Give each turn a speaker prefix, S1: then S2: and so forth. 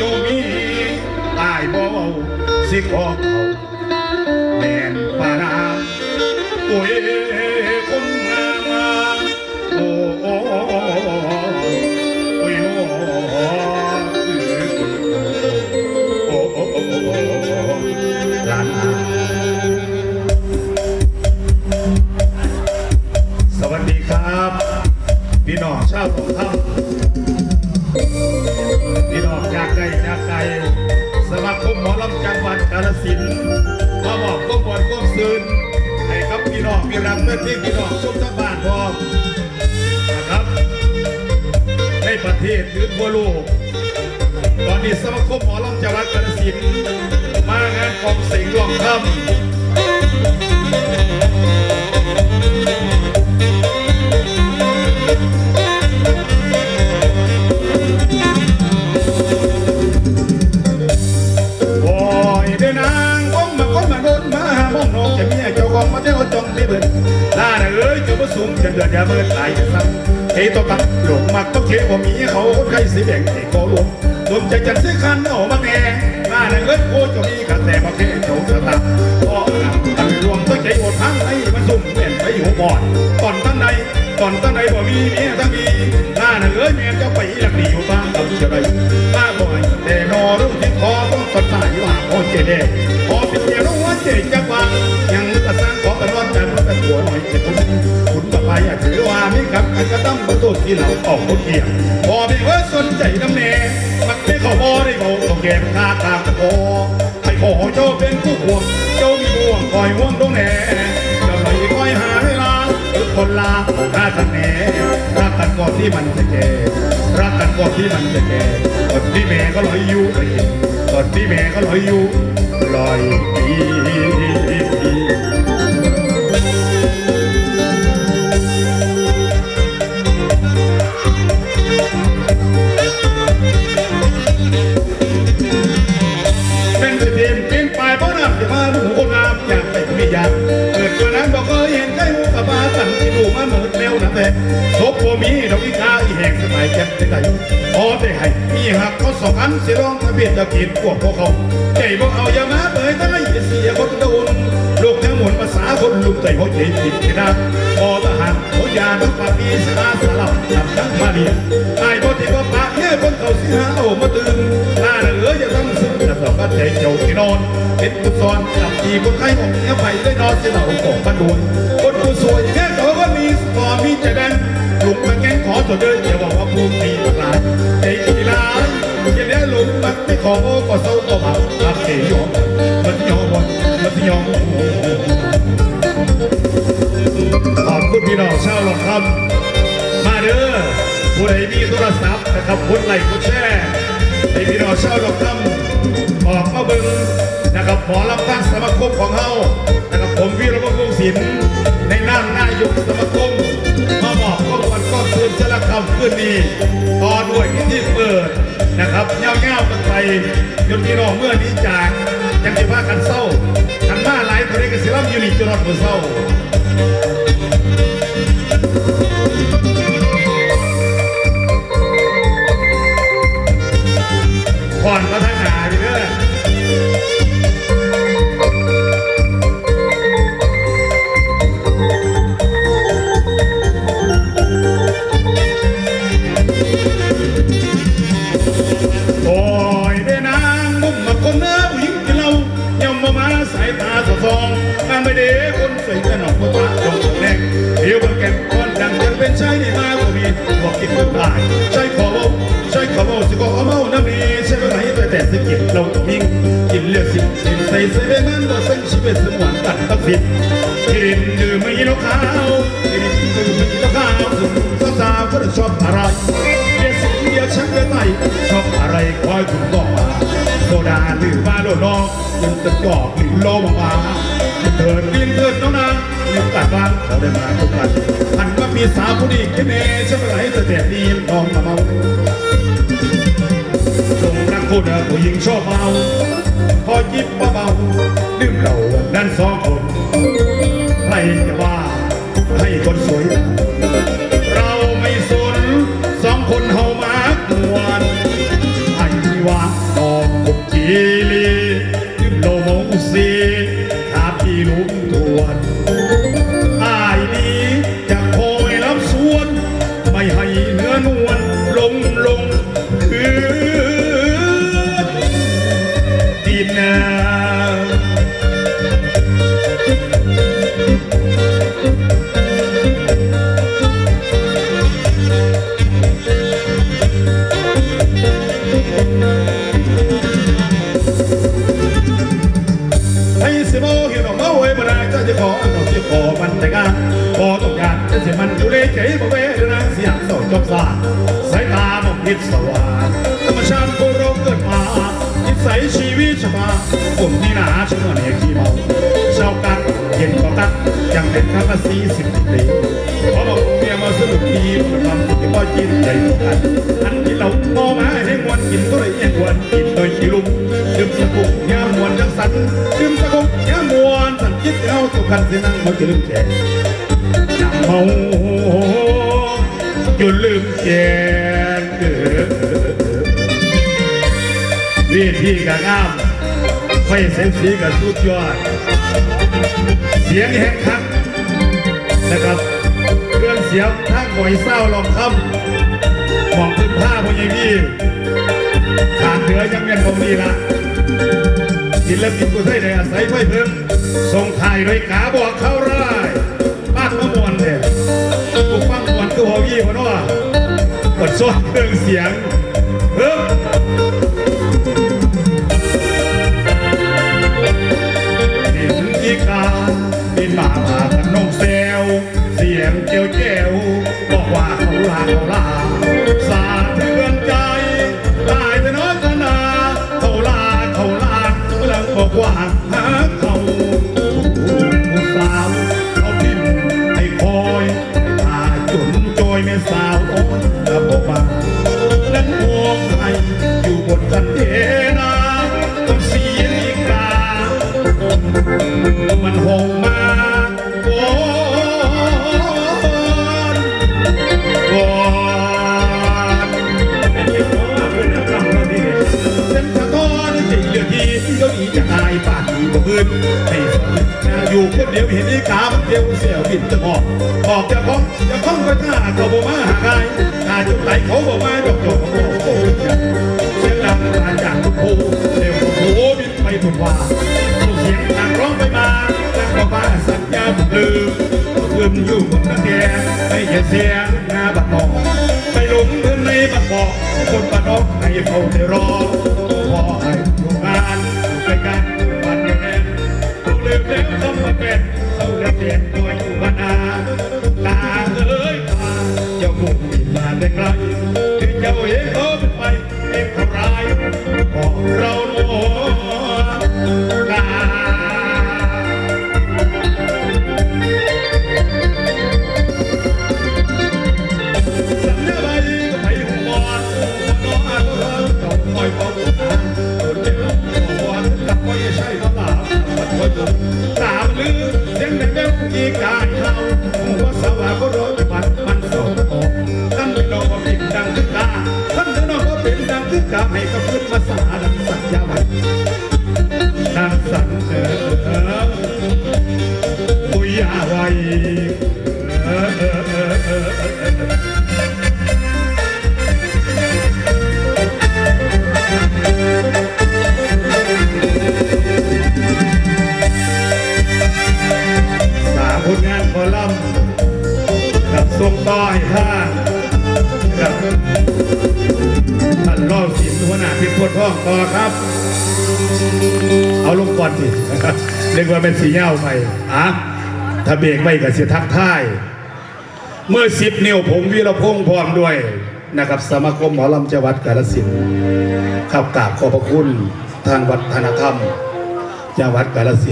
S1: จ้มีตายบ่สิขอเขา พี่น้องพี่รักเพื่อนที่พี่น้องชมทั้งบ้านพอนะครับในประเทศหรือทั่วโลกตอนนี้สมาคมหมอลำจังหวัดกาฬสินธุ์มางานของเสียงหลองคำ อ้ยเจ้าผู้สูงเดือดยาเบิดตายกันซ้ำเฮตัวตักหลงมักต้องเทว่ามีเขาคนใครสิแบ่งให้ก็รวมรวมใจจันซื้อคันเอามาแน่ลาเอ้ยโคจะมีกันแต่มาเที่ยวโจสตาก็ตั้งรวมตั้งใจอดทั้งให้มันสุ่มเน่นไปหัวบอดก่อนตั้งใดก่อนตั้งใดบ่มีเมียทั้งมีลาเอ้ยแม่เจ้าไปหลักดีอยู่บ้านเราจะได้ ห่วงคองตรงแน่จะไปคอยหาเวลาทุกคนลาราทันแน่รักกันก่อนที่มันจะแก่รักกันก่อนที่มันจะแก่ก่อนที่แม่ก็ลอยอยู่ก่อนที่แม่ก็ลอยอยู่ลอยปี สมัยแก่ที่ไหนพอได้ให้มีหักเขาสองอันเสีร้องทะเบียนตะกินพวกพวกเขาใจบอกเอาอย่ามาเผยทั้งไอ้เสียคนโดนลูกทั้งหมดภาษาคนลุมใจหัวใจติดที่นั่นพอทหารหัวยาทั้งปาปีสาสลับหลับทั้งมาเดียไอ้พอที่ว่าปะเนี่ยคนเขาสิหาเอามาตื่นหน้าเหลืออย่าทำซึ้งแต่สองก็ใจเจ้าที่นอนเป็นกุศลจับจีคนไข้ของเนี้ยไปได้นอนเสียเหล่าของมันด่วนคนผู้สวยแค่ตัวก็มีสปอร์มีใจแบนลุกมา แกงขอตัวเดินอย่าบอกว่าภูมิมีหลายใจกีฬาอย่าเนี้ยลุกมันไม่ขอก็เศร้าก็เบาทำเสียอมมันยอมมันยอมขอบคุณพี่น้องชาวหลงคำมาเด้อผู้ใดมีโทรศัพท์นะครับกดไลค์กดแชร์ให้พี่น้องชาวดอกคำออกมาเบิ่งนะครับหมอลำตั้งสมาคมของเฮานะครับผมวีรพงศ์ศิลป์ในนามนายกสมาคม คำขึ้นนี้ต่อด้วยพิธีเปิดนะครับเงาๆกันไปยนพี่น้องเมื่อนี้จากยังจะพากันเศร้ากันมาหลายคนได้กับศิลป์ยูนี่จรอดมือเศร้า คนสวยกันออกมาตาจงแรงเดี๋ยวบนแก้มคนดังจะเป็นชายในมาบ่มีบอกกินคนตายใช่ขอบอกใช่ขอบอกสิขอเอาเมาน้ำมีใช่ไหมแต่แต่สกิดเราต้องมิ่งกินเลือดสิสิใส่เซเว่นนั้นเราเส้นชีวิตสมหวนตัดตัดสิกินดื่มไม่ยินขาวกินดื่มไม่ยินขาวสุดสาวก็ชอบอะไรเดี๋ยวสิเดียวฉันก็ไม่ชอบอะไรคอยคุณบอกมาโซดาหรือมาโดนองยังตะกอกหรือโลมามา เถิดเรียนเถิดน้องนางลืมตัดบ้านเขาได้มาทุกวันหันมามีสาวผู้ดีกันเน่ฉันไหลแต่แต่ดีทองมาเมาลงรักคนผู้หญิงชอบเมาพอยิบเบาๆดื่มเหล้านั่นสองคนใครจะว่าให้คนสวย ออันเราที่ขอมันแต่งานขอต้องการจะเสียมันอยู่เลยใจบ่เวทนาเสียงสดจบสาสายตามองนิดสว่างธรรมชาติโปรงเกิดมานิสัยชีวิตชะมาผมนี่หนาเชื่อเนี่ยขี้เมาเจ้ากัน เย็นก็กัดยังเป็นคำละสี่สิบปีเพราะบอกเมียมาสนุกดีมันความคิดที่พ่อจินใจกันอันที่เรามอมาให้มวนกินก็เลยแยังวนกินโดยกิลุมดื่มสกุกยามวนจังสันดื่มสกุกยามวนสันคิดเอาตัวกันสียนั่งมาจะลืมแขกอย่าเมาจนลืมแกนเกิดเวทีกับงามไฟเสียงสีกับสุดยอด เสียงแหกคักนะครับเครื่องเสียงทางหอยเศร้าลองคำมองขึ้นผ้าพอยังพี่ขาดเหลือยังเงินผมดีละศิลปินกูไทยได้อาศัยไฟเพิ่มส่งถ่ายโดยกาบอกเข้าร้ายปากมะมวนเนี่ยกูฟังมวนคือหัวยี่พอเนาะกดซ้อนเครื่องเสียงเพิ่ม บินมาพา ลืมอยู่บนตะแกไม่อย่าเสียหน้าบัดบอกไปหลงเงินในบัดบอกคนบัดนอกให้เขาได้รอขอ กาให้กับ เอาลงก่อนสิเรียกว่าเป็นสีเงาไปอะถ้าเบรกไม่กับเสียทักท่าย เมื่อสิบนิ้วผมวีรพงษ์พร้อมด้วยนะครับ สมาคมหมอลำจังหวัดกาฬสินธุ์ขับกราบขอบพระคุณทางวัฒนธรรมจังหวัดกาฬสินธุ์